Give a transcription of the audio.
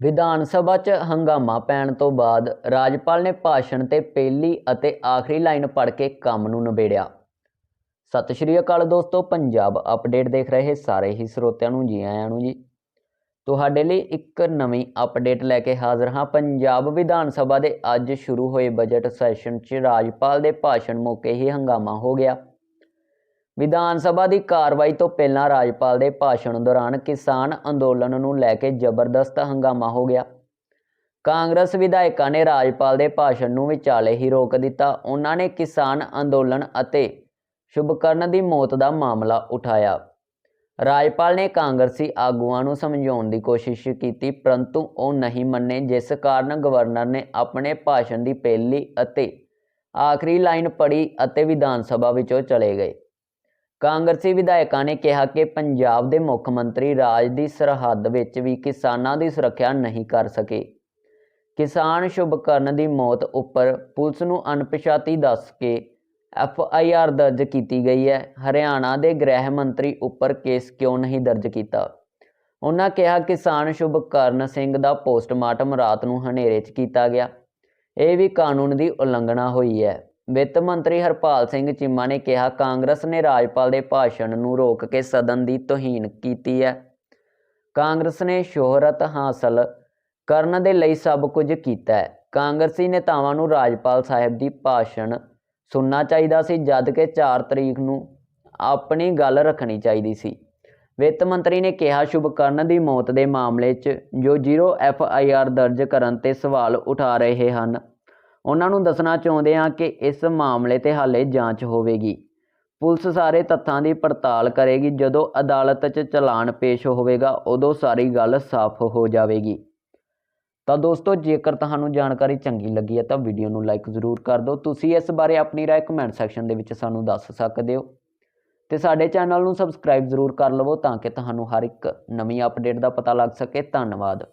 ਵਿਧਾਨ ਸਭਾ 'ਚ ਹੰਗਾਮਾ ਪੈਣ ਤੋਂ ਬਾਅਦ ਰਾਜਪਾਲ ਨੇ ਭਾਸ਼ਣ ਤੇ ਪਹਿਲੀ ਅਤੇ ਆਖਰੀ ਲਾਈਨ ਪੜ੍ਹ ਕੇ ਕੰਮ ਨੂੰ ਨਿਬੇੜਿਆ। ਸਤਿ ਸ਼੍ਰੀ ਅਕਾਲ ਦੋਸਤੋ, ਪੰਜਾਬ ਅਪਡੇਟ ਦੇਖ ਰਹੇ ਸਾਰੇ ਹੀ ਸਰੋਤਿਆਂ ਨੂੰ, ਜੀ ਆਇਆਂ ਨੂੰ ਜੀ। ਤੁਹਾਡੇ ਲਈ ਇੱਕ ਨਵੀਂ ਅਪਡੇਟ ਲੈ ਕੇ ਹਾਜ਼ਰ ਹਾਂ। ਪੰਜਾਬ ਵਿਧਾਨ ਸਭਾ ਦੇ ਅੱਜ ਸ਼ੁਰੂ ਹੋਏ ਬਜਟ ਸੈਸ਼ਨ 'ਚ ਰਾਜਪਾਲ ਦੇ ਭਾਸ਼ਣ ਮੌਕੇ ਹੀ ਹੰਗਾਮਾ ਹੋ ਗਿਆ। ਵਿਧਾਨ ਸਭਾ ਦੀ ਕਾਰਵਾਈ ਤੋਂ ਪਹਿਲਾਂ ਰਾਜਪਾਲ ਦੇ ਭਾਸ਼ਣ ਦੌਰਾਨ ਕਿਸਾਨ ਅੰਦੋਲਨ ਨੂੰ ਲੈ ਕੇ ਜ਼ਬਰਦਸਤ ਹੰਗਾਮਾ ਹੋ ਗਿਆ। ਕਾਂਗਰਸ ਵਿਧਾਇਕਾਂ ਨੇ ਰਾਜਪਾਲ ਦੇ ਭਾਸ਼ਣ ਨੂੰ ਵਿਚਾਲੇ ਹੀ ਰੋਕ ਦਿੱਤਾ। ਉਹਨਾਂ ਨੇ ਕਿਸਾਨ ਅੰਦੋਲਨ ਅਤੇ ਸ਼ੁਭਕਰਨ ਦੀ ਮੌਤ ਦਾ ਮਾਮਲਾ ਉਠਾਇਆ। ਰਾਜਪਾਲ ਨੇ ਕਾਂਗਰਸੀ ਆਗੂਆਂ ਨੂੰ ਸਮਝਾਉਣ ਦੀ ਕੋਸ਼ਿਸ਼ ਕੀਤੀ, ਪਰੰਤੂ ਉਹ ਨਹੀਂ ਮੰਨੇ, ਜਿਸ ਕਾਰਨ ਗਵਰਨਰ ਨੇ ਆਪਣੇ ਭਾਸ਼ਣ ਦੀ ਪਹਿਲੀ ਅਤੇ ਆਖਰੀ ਲਾਈਨ ਪੜ੍ਹੀ ਅਤੇ ਵਿਧਾਨ ਸਭਾ ਵਿੱਚੋਂ ਚਲੇ ਗਏ। ਕਾਂਗਰਸੀ ਵਿਧਾਇਕਾਂ ਨੇ ਕਿਹਾ ਕਿ ਪੰਜਾਬ ਦੇ ਮੁੱਖ ਮੰਤਰੀ ਰਾਜ ਦੀ ਸਰਹੱਦ ਵਿੱਚ ਵੀ ਕਿਸਾਨਾਂ ਦੀ ਸੁਰੱਖਿਆ ਨਹੀਂ ਕਰ ਸਕੇ। ਕਿਸਾਨ ਸ਼ੁਭਕਰਨ ਦੀ ਮੌਤ ਉੱਪਰ ਪੁਲਿਸ ਨੂੰ ਅਣਪਛਾਤੀ ਦੱਸ ਕੇ ਐਫ ਆਈ ਆਰ ਦਰਜ ਕੀਤੀ ਗਈ ਹੈ। ਹਰਿਆਣਾ ਦੇ ਗ੍ਰਹਿ ਮੰਤਰੀ ਉੱਪਰ ਕੇਸ ਕਿਉਂ ਨਹੀਂ ਦਰਜ ਕੀਤਾ? ਉਹਨਾਂ ਕਿਹਾ, ਕਿਸਾਨ ਸ਼ੁਭਕਰਨ ਸਿੰਘ ਦਾ ਪੋਸਟਮਾਰਟਮ ਰਾਤ ਨੂੰ ਹਨੇਰੇ 'ਚ ਕੀਤਾ ਗਿਆ। ਇਹ ਵੀ ਕਾਨੂੰਨ ਦੀ ਉਲੰਘਣਾ ਹੋਈ ਹੈ। ਵਿੱਤ ਮੰਤਰੀ ਹਰਪਾਲ ਸਿੰਘ ਚੀਮਾ ਨੇ ਕਿਹਾ, ਕਾਂਗਰਸ ਨੇ ਰਾਜਪਾਲ ਦੇ ਭਾਸ਼ਣ ਨੂੰ ਰੋਕ ਕੇ ਸਦਨ ਦੀ ਤੋਹੀਨ ਕੀਤੀ ਹੈ। ਕਾਂਗਰਸ ਨੇ ਸ਼ੋਹਰਤ ਹਾਸਲ ਕਰਨ ਦੇ ਲਈ ਸਭ ਕੁਝ ਕੀਤਾ ਹੈ। ਕਾਂਗਰਸੀ ਨੇਤਾਵਾਂ ਨੂੰ ਰਾਜਪਾਲ ਸਾਹਿਬ ਦੀ ਭਾਸ਼ਣ ਸੁਣਨਾ ਚਾਹੀਦਾ ਸੀ, ਜਦ ਕਿ 4 ਤਰੀਕ ਨੂੰ ਆਪਣੀ ਗੱਲ ਰੱਖਣੀ ਚਾਹੀਦੀ ਸੀ। ਵਿੱਤ ਮੰਤਰੀ ਨੇ ਕਿਹਾ, ਸ਼ੁਭਕਰਨ ਦੀ ਮੌਤ ਦੇ ਮਾਮਲੇ 'ਚ ਜੋ 0 ਐਫ ਆਈ ਆਰ ਦਰਜ ਕਰਨ ਤੇ ਸਵਾਲ ਉਠਾ ਰਹੇ ਹਨ। ਉਹਨਾਂ ਨੂੰ ਦੱਸਣਾ ਚਾਹੁੰਦੇ ਹਾਂ ਕਿ ਇਸ ਮਾਮਲੇ ਤੇ ਹਾਲੇ ਜਾਂਚ ਹੋਵੇਗੀ। ਪੁਲਿਸ ਸਾਰੇ ਤੱਥਾਂ ਦੀ ਪੜਤਾਲ ਕਰੇਗੀ। ਜਦੋਂ ਅਦਾਲਤ 'ਚ ਚਲਾਨ ਪੇਸ਼ ਹੋਵੇਗਾ, ਉਦੋਂ ਸਾਰੀ ਗੱਲ ਸਾਫ਼ ਹੋ ਜਾਵੇਗੀ। ਤਾਂ ਦੋਸਤੋ, ਜੇਕਰ ਤੁਹਾਨੂੰ ਜਾਣਕਾਰੀ ਚੰਗੀ ਲੱਗੀ ਹੈ, ਤਾਂ ਵੀਡੀਓ ਨੂੰ ਲਾਈਕ ਜ਼ਰੂਰ ਕਰ ਦਿਓ। ਤੁਸੀਂ ਇਸ ਬਾਰੇ ਆਪਣੀ ਰਾਏ ਕਮੈਂਟ ਸੈਕਸ਼ਨ ਦੇ ਵਿੱਚ ਸਾਨੂੰ ਦੱਸ ਸਕਦੇ ਹੋ। ਤੇ ਸਾਡੇ ਚੈਨਲ ਨੂੰ ਸਬਸਕ੍ਰਾਈਬ ਜ਼ਰੂਰ ਕਰ ਲਵੋ ਤਾਂ ਕਿ ਤੁਹਾਨੂੰ ਹਰ ਇੱਕ ਨਵੀਂ ਅਪਡੇਟ ਦਾ ਪਤਾ ਲੱਗ ਸਕੇ। ਧੰਨਵਾਦ।